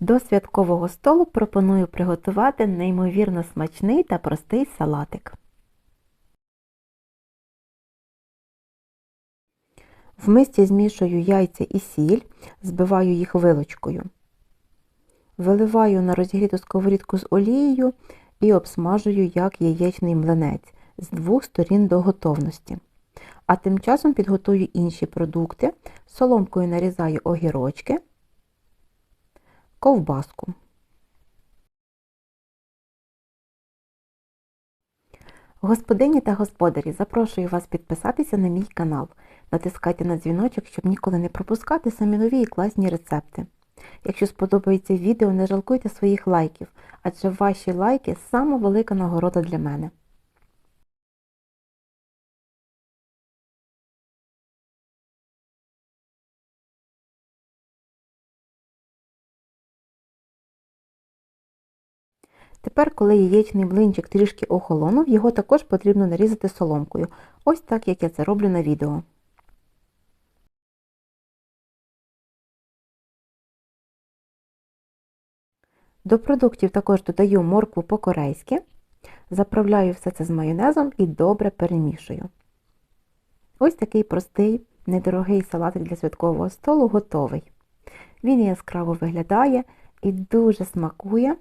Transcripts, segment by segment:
До святкового столу пропоную приготувати неймовірно смачний та простий салатик. В мисці змішую яйця і сіль, збиваю їх вилочкою. Виливаю на розігріту сковорідку з олією і обсмажую як яєчний млинець з двох сторін до готовності. А тим часом підготую інші продукти, соломкою нарізаю огірочки, ковбаску. Господині та господарі, запрошую вас підписатися на мій канал. Натискайте на дзвіночок, щоб ніколи не пропускати самі нові і класні рецепти. Якщо сподобається відео, не жалкуйте своїх лайків, адже ваші лайки сама велика нагорода для мене. Тепер, коли яєчний блинчик трішки охолонув, його також потрібно нарізати соломкою. Ось так, як я це роблю на відео. До продуктів також додаю моркву по-корейськи, заправляю все це з майонезом і добре перемішую. Ось такий простий, недорогий салатик для святкового столу готовий. Він яскраво виглядає і дуже смакує.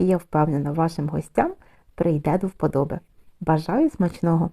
І я впевнена, вашим гостям прийде до вподоби. Бажаю смачного!